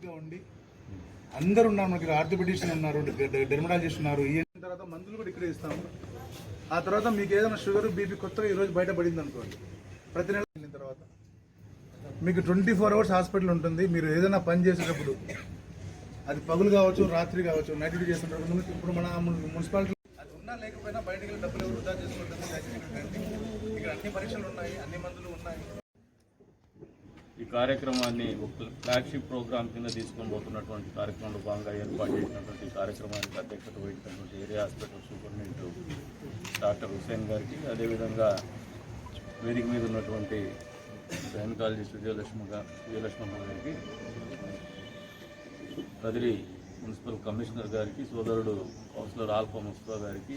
ఓపికగా ఉండి అందరు ఉన్నారు మనకి ఆర్థోపెడిషన్ ఉన్నారు డెర్మడాలజిస్ట్ ఉన్నారు ఈ తర్వాత మందులు కూడా ఇక్కడే ఇస్తాము ఆ తర్వాత మీకు ఏదైనా షుగర్ బీపీ కొత్తగా ఈరోజు బయటపడింది అనుకోండి. ప్రతి నెల వెళ్ళిన తర్వాత మీకు ట్వంటీ ఫోర్ అవర్స్ హాస్పిటల్ ఉంటుంది. మీరు ఏదైనా పని చేసేటప్పుడు అది పగులు కావచ్చు రాత్రి కావచ్చు నైట్ డ్యూటీ చేస్తుంటారు. ఇప్పుడు మన మున్సిపాలిటీ అది ఉన్నా లేకపోయినా బయటకు వెళ్ళి డబ్బులు ఎవరు వృధా చేసుకుంటుంది ఇక్కడ అన్ని పరీక్షలు ఉన్నాయి అన్ని మందులు ఉన్నాయి. ఈ కార్యక్రమాన్ని ఒక ఫ్లాగ్షిప్ ప్రోగ్రామ్ కింద తీసుకొని పోతున్నటువంటి కార్యక్రమంలో భాగంగా ఏర్పాటు చేసినటువంటి కార్యక్రమానికి అధ్యక్షత వహించినటువంటి area hospital superintendent doctor Hussain గారికి అదేవిధంగా వేదిక మీద ఉన్నటువంటి గైనకాలజిస్ట్ విజయలక్ష్మి గా విజయలక్ష్మమ్మ గారికి కదిరి మున్సిపల్ కమిషనర్ గారికి సోదరుడు కౌన్సిలర్ ఆల్ఫా ముస్తా గారికి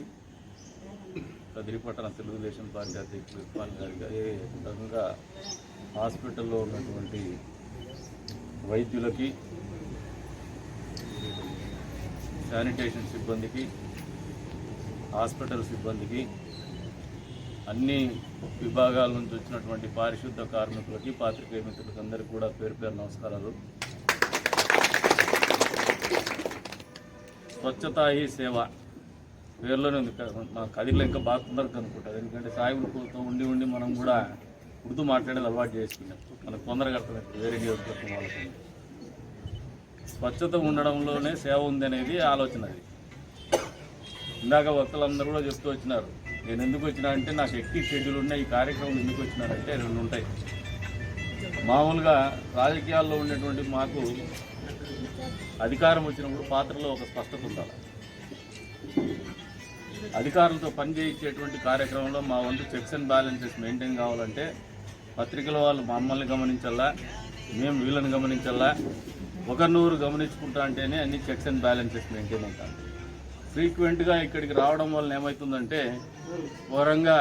కదిరిపట్టణ తెలుగుదేశం పార్టీ అధ్యక్షులు ఇస్మాన్ గారికి అదే విధంగా హాస్పిటల్లో ఉన్నటువంటి వైద్యులకి శానిటేషన్ సిబ్బందికి హాస్పిటల్ సిబ్బందికి అన్ని విభాగాల నుంచి వచ్చినటువంటి పారిశుద్ధ కార్మికులకి పాత్రికేయ మిత్రులకి అందరికీ కూడా పేరు పేరు నమస్కారాలు. స్వచ్ఛతా హీ సేవ పేర్లోనే ఉంది. మా కదిలో ఇంకా బాగా తొందరగా అనుకుంటారు ఎందుకంటే సాయిబులతో ఉండి ఉండి మనం కూడా ఉర్దూ మాట్లాడేది అలవాటు చేసుకున్నాం మనకు తొందరగా అర్థమైంది. వేరే నియోజకవర్గం వాళ్ళకి. స్వచ్ఛత ఉండడంలోనే సేవ ఉంది అనేది ఆలోచన అది. ఇందాక వక్తలందరూ కూడా చెప్తూ వచ్చినారు. నేను ఎందుకు వచ్చినా అంటే నాకు ఎక్కి షెడ్యూల్ ఉన్నాయి ఈ కార్యక్రమం ఎందుకు వచ్చినారంటే రెండు ఉంటాయి. మామూలుగా రాజకీయాల్లో ఉండేటువంటి మాకు అధికారం వచ్చినప్పుడు పాత్రలో ఒక స్పష్టత ఉండాలి. అధికారులతో పనిచేయించేటువంటి కార్యక్రమంలో మా వంతు చెక్స్ అండ్ బ్యాలెన్సెస్ మెయింటైన్ కావాలంటే పత్రికల వాళ్ళు మమ్మల్ని గమనించాలా మేము వీళ్ళని గమనించాలా ఒకరినూరు గమనించుకుంటా అంటేనే అన్ని చెక్స్ అండ్ బ్యాలెన్సెస్ మెయింటైన్ అవుతాను ఫ్రీక్వెంట్గా ఇక్కడికి రావడం వల్ల ఏమవుతుందంటే ఘోరంగా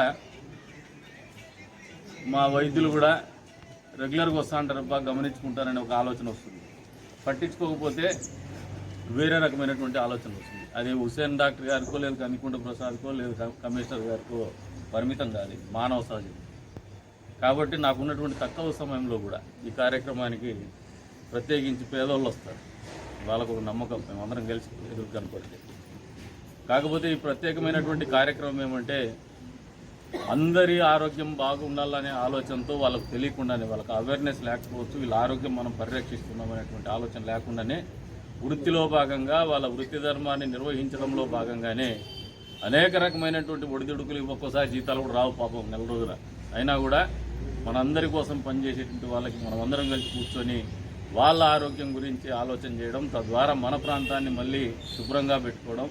మా వైద్యులు కూడా రెగ్యులర్గా వస్తూ ఉంటారబ్బా బాగా గమనించుకుంటారనే ఒక ఆలోచన వస్తుంది. పట్టించుకోకపోతే వేరే రకమైనటువంటి ఆలోచన వస్తుంది. అది హుసేన్ డాక్టర్ గారికో లేదు కనికుంట ప్రసాద్కో లేదు కమిషనర్ గారికో పరిమితం కాదు మానవ సహజం. కాబట్టి నాకున్నటువంటి తక్కువ సమయంలో కూడా ఈ కార్యక్రమానికి ప్రత్యేకించి పేదోళ్ళు వస్తారు. వాళ్ళకు ఒక నమ్మకం మేమందరం అందరం కలిసి ఎదురు కనపడితే కాకపోతే ఈ ప్రత్యేకమైనటువంటి కార్యక్రమం ఏమంటే అందరి ఆరోగ్యం బాగుండాలనే ఆలోచనతో వాళ్ళకు తెలియకుండానే వాళ్ళకి అవేర్నెస్ లేకపోవచ్చు వీళ్ళ ఆరోగ్యం మనం పరిరక్షిస్తున్నాం అనేటువంటి ఆలోచన లేకుండానే వృత్తిలో భాగంగా వాళ్ళ వృత్తి ధర్మాన్ని నిర్వహించడంలో భాగంగానే అనేక రకమైనటువంటి ఒడిదుడుకులు ఒక్కోసారి జీతాలు కూడా రావు పాపం నెల రోజుల. అయినా కూడా మనందరి కోసం పనిచేసేటువంటి వాళ్ళకి మనం అందరం కలిసి కూర్చొని వాళ్ళ ఆరోగ్యం గురించి ఆలోచన చేయడం తద్వారా మన ప్రాంతాన్ని మళ్ళీ శుభ్రంగా పెట్టుకోవడం.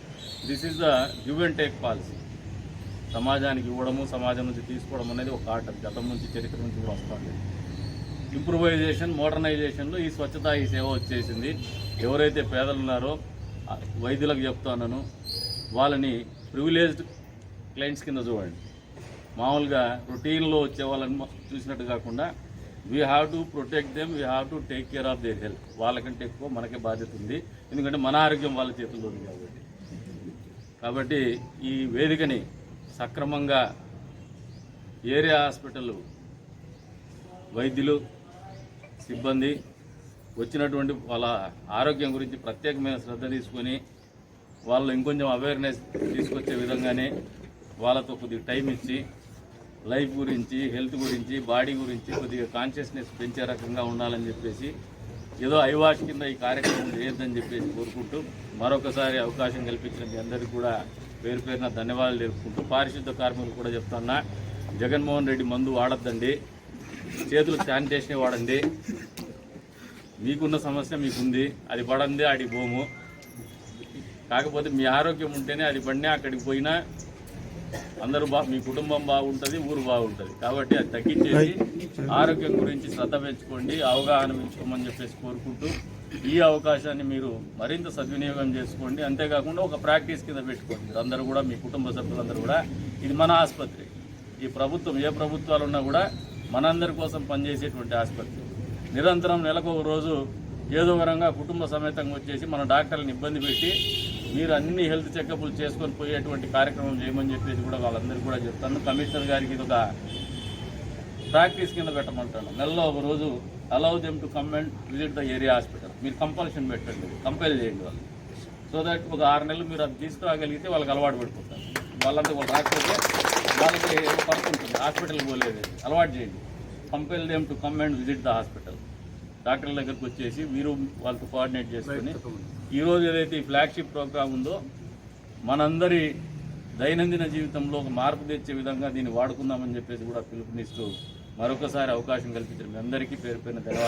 This is the give and take policy సమాజానికి ఇవ్వడము సమాజం నుంచి తీసుకోవడం అనేది ఒక ఆట. గతం నుంచి చరిత్ర నుంచి కూడా వస్తుంది ఇంప్రూవైజేషన్ మోడర్నైజేషన్లో ఈ స్వచ్ఛత ఈ సేవ వచ్చేసింది. ఎవరైతే పేదలు ఉన్నారో వైద్యులకు చెప్తున్నాను వాళ్ళని ప్రివిలేజ్డ్ క్లయింట్స్ కింద చూడండి. మామూలుగా రొటీన్లో వచ్చే వాళ్ళని చూసినట్టు కాకుండా we have to protect them we have to take care of their health వాళ్ళకంటే ఎక్కువ మనకే బాధ్యత ఉంది. ఎందుకంటే మన ఆరోగ్యం వాళ్ళ చేతుల్లో ఉంది కాబట్టి. కాబట్టి ఈ వేదికని సక్రమంగా ఏరియా హాస్పిటల్ వైద్యులు సిబ్బంది వచ్చినటువంటి వాళ్ళ ఆరోగ్యం గురించి ప్రత్యేకమైన శ్రద్ధ తీసుకొని వాళ్ళు ఇంకొంచెం అవేర్నెస్ తీసుకొచ్చే విధంగానే వాళ్ళతో కొద్దిగా టైం ఇచ్చి లైఫ్ గురించి హెల్త్ గురించి బాడీ గురించి కొద్దిగా కాన్షియస్నెస్ పెంచే రకంగా ఉండాలని చెప్పేసి ఏదో ఐవాష్ కింద ఈ కార్యక్రమం చేయొద్దని చెప్పేసి కోరుకుంటూ మరొకసారి అవకాశం కల్పించిన మీ అందరికీ కూడా పేరు పేరున ధన్యవాదాలు తెలుపుకుంటూ పారిశుద్ధ కార్మికులు కూడా చెప్తున్నా జగన్మోహన్ రెడ్డి మందు వాడద్దండి. చేతులకు శానిటేషన్ వాడండి. మీకున్న సమస్య మీకుంది అది పడండి ఆడికి పోము. కాకపోతే మీ ఆరోగ్యం ఉంటేనే అది పడినా అక్కడికి పోయినా అందరూ బా మీ కుటుంబం బాగుంటుంది ఊరు బాగుంటుంది. కాబట్టి అది తగ్గించేసి ఆరోగ్యం గురించి శ్రద్ధ పెంచుకోండి అవగాహన పెంచుకోమని చెప్పేసి కోరుకుంటూ ఈ అవకాశాన్ని మీరు మరింత సద్వినియోగం చేసుకోండి. అంతేకాకుండా ఒక ప్రాక్టీస్ కింద పెట్టుకోండి. మీరు అందరూ కూడా మీ కుటుంబ సభ్యులందరూ కూడా. ఇది మన ఆసుపత్రి. ఈ ప్రభుత్వం ఏ ప్రభుత్వాలు ఉన్నా కూడా మనందరి కోసం పనిచేసేటువంటి ఆసుపత్రి. నిరంతరం నెలకు ఒక రోజు ఏదో విధంగా కుటుంబ సమేతంగా వచ్చేసి మన డాక్టర్లను ఇబ్బంది పెట్టి మీరు అన్ని హెల్త్ చెకప్లు చేసుకొని పోయేటువంటి కార్యక్రమం చేయమని చెప్పేసి కూడా వాళ్ళందరికీ కూడా చెప్తాను. కమిషనర్ గారికి ఇది ఒక ప్రాక్టీస్ కింద పెట్టమంటాను. నెలలో ఒక రోజు allow them to come and visit the area hospital మీరు కంపల్షన్ పెట్టండి. కంపైల్ చేయండి వాళ్ళు సో దట్ ఒక ఆరు నెలలు మీరు అది తీసుకురాగలిగితే వాళ్ళకి అలవాటు పడిపోతారు. వాళ్ళంతా వాళ్ళు రాకపోతే వాళ్ళకి పడుతుంటుంది హాస్పిటల్కి పోలేదు. అలవాటు చేయండి. Compile them to come and visit the hospital. డాక్టర్ల దగ్గరకు వచ్చేసి మీరు వాళ్ళతో కోఆర్డినేట్ చేసుకొని ఈరోజు ఏదైతే ఈ ఫ్లాగ్షిప్ ప్రోగ్రామ్ ఉందో మనందరి దైనందిన జీవితంలో ఒక మార్పు తెచ్చే విధంగా దీన్ని వాడుకుందామని చెప్పేసి కూడా పిలుపునిస్తూ మరొకసారి అవకాశం కల్పించిన మీ అందరికీ పేరు ధన్యవాదాలు.